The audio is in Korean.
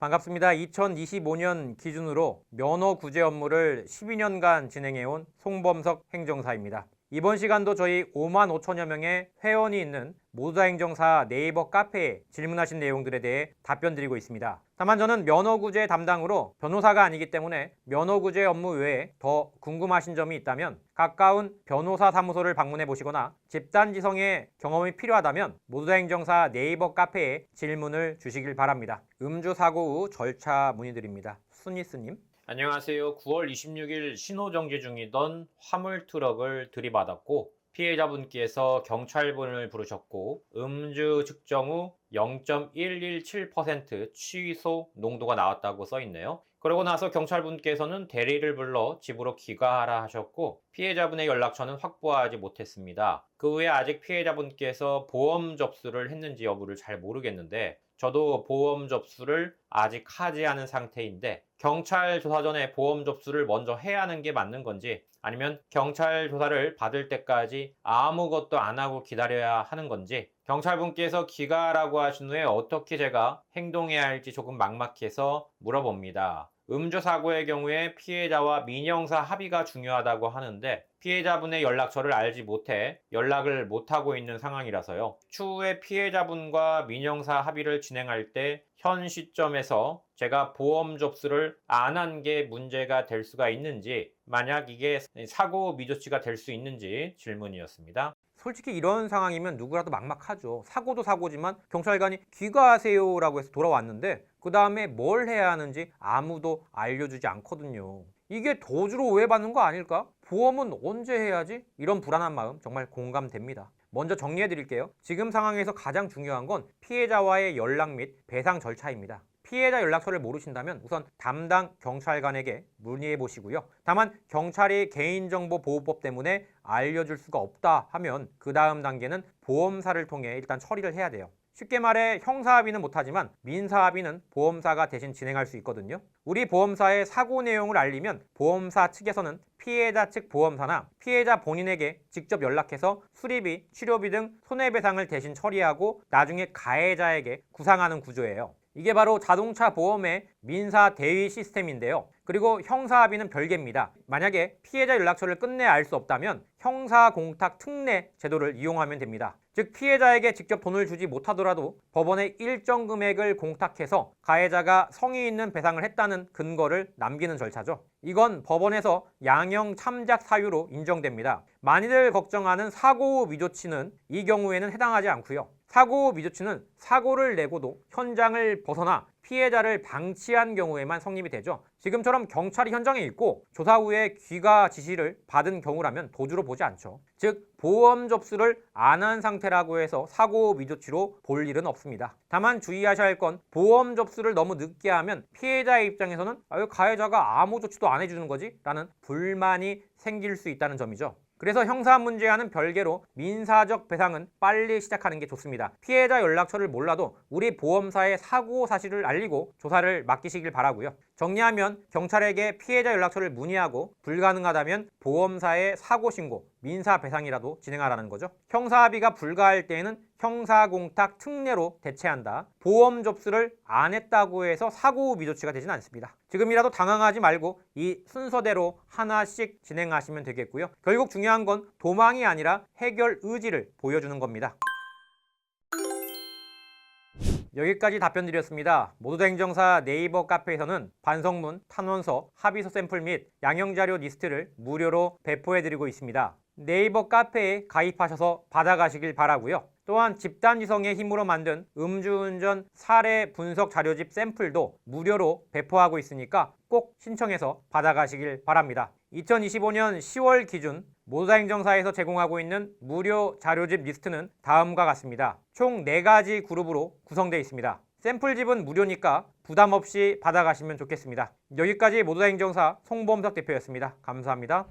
반갑습니다. 2025년 기준으로 면허 구제 업무를 12년간 진행해온 송범석 행정사입니다. 이번 시간도 저희 5만 5천여 명의 회원이 있는 모두다 행정사 네이버 카페에 질문하신 내용들에 대해 답변 드리고 있습니다. 다만 저는 면허 구제 담당으로 변호사가 아니기 때문에 면허 구제 업무 외에 더 궁금하신 점이 있다면 가까운 변호사 사무소를 방문해 보시거나 집단 지성의 경험이 필요하다면 모두다 행정사 네이버 카페에 질문을 주시길 바랍니다. 음주 사고 후 절차 문의드립니다. 순이스님. 안녕하세요. 9월 26일 신호정지 중이던 화물 트럭을 들이받았고 피해자분께서 경찰분을 부르셨고 음주 측정 후 0.117% 취소 농도가 나왔다고 써 있네요. 그러고 나서 경찰분께서는 대리를 불러 집으로 귀가하라 하셨고 피해자분의 연락처는 확보하지 못했습니다. 그 후에 아직 피해자분께서 보험 접수를 했는지 여부를 잘 모르겠는데 저도 보험 접수를 아직 하지 않은 상태인데 경찰 조사 전에 보험 접수를 먼저 해야 하는 게 맞는 건지 아니면 경찰 조사를 받을 때까지 아무것도 안 하고 기다려야 하는 건지 경찰분께서 귀가라고 하신 후에 어떻게 제가 행동해야 할지 조금 막막해서 물어봅니다. 음주 사고의 경우에 피해자와 민형사 합의가 중요하다고 하는데 피해자분의 연락처를 알지 못해 연락을 못하고 있는 상황이라서요. 추후에 피해자분과 민형사 합의를 진행할 때 현 시점에서 제가 보험 접수를 안 한 게 문제가 될 수가 있는지 만약 이게 사고 미조치가 될 수 있는지 질문이었습니다. 솔직히 이런 상황이면 누구라도 막막하죠. 사고도 사고지만 경찰관이 귀가하세요라고 해서 돌아왔는데 그 다음에 뭘 해야 하는지 아무도 알려주지 않거든요. 이게 도주로 오해받는 거 아닐까? 보험은 언제 해야지? 이런 불안한 마음 정말 공감됩니다. 먼저 정리해 드릴게요. 지금 상황에서 가장 중요한 건 피해자와의 연락 및 배상 절차입니다. 피해자 연락처를 모르신다면 우선 담당 경찰관에게 문의해 보시고요. 다만 경찰이 개인정보보호법 때문에 알려줄 수가 없다 하면 그 다음 단계는 보험사를 통해 일단 처리를 해야 돼요. 쉽게 말해 형사합의는 못하지만 민사합의는 보험사가 대신 진행할 수 있거든요. 우리 보험사의 사고 내용을 알리면 보험사 측에서는 피해자 측 보험사나 피해자 본인에게 직접 연락해서 수리비, 치료비 등 손해배상을 대신 처리하고 나중에 가해자에게 구상하는 구조예요. 이게 바로 자동차 보험의 민사 대위 시스템인데요. 그리고 형사 합의는 별개입니다. 만약에 피해자 연락처를 끝내 알 수 없다면 형사 공탁 특례 제도를 이용하면 됩니다. 즉 피해자에게 직접 돈을 주지 못하더라도 법원에 일정 금액을 공탁해서 가해자가 성의 있는 배상을 했다는 근거를 남기는 절차죠. 이건 법원에서 양형 참작 사유로 인정됩니다. 많이들 걱정하는 사고 후 미조치는 이 경우에는 해당하지 않고요. 사고 후 미조치는 사고를 내고도 현장을 벗어나 피해자를 방치한 경우에만 성립이 되죠. 지금처럼 경찰이 현장에 있고 조사 후에 귀가 지시를 받은 경우라면 도주로 보지 않죠. 즉 보험 접수를 안 한 상태라고 해서 사고 미조치로 볼 일은 없습니다. 다만 주의하셔야 할 건 보험 접수를 너무 늦게 하면 피해자의 입장에서는 아유 가해자가 아무 조치도 안 해주는 거지? 라는 불만이 생길 수 있다는 점이죠. 그래서 형사 문제와는 별개로 민사적 배상은 빨리 시작하는 게 좋습니다. 피해자 연락처를 몰라도 우리 보험사에 사고 사실을 알리고 조사를 맡기시길 바라고요. 정리하면 경찰에게 피해자 연락처를 문의하고 불가능하다면 보험사에 사고 신고, 민사 배상이라도 진행하라는 거죠. 형사 합의가 불가할 때에는 형사 공탁 특례로 대체한다. 보험 접수를 안 했다고 해서 사고 후 미조치가 되진 않습니다. 지금이라도 당황하지 말고 이 순서대로 하나씩 진행하시면 되겠고요. 결국 중요한 건 도망이 아니라 해결 의지를 보여주는 겁니다. 여기까지 답변 드렸습니다. 모두다 행정사 네이버 카페에서는 반성문, 탄원서, 합의서 샘플 및 양형자료 리스트를 무료로 배포해드리고 있습니다. 네이버 카페에 가입하셔서 받아가시길 바라고요. 또한 집단 지성의 힘으로 만든 음주운전 사례 분석 자료집 샘플도 무료로 배포하고 있으니까 꼭 신청해서 받아가시길 바랍니다. 2025년 10월 기준 모두다 행정사에서 제공하고 있는 무료 자료집 리스트는 다음과 같습니다. 총 4가지 그룹으로 구성되어 있습니다. 샘플집은 무료니까 부담 없이 받아가시면 좋겠습니다. 여기까지 모두다 행정사 송범석 대표였습니다. 감사합니다.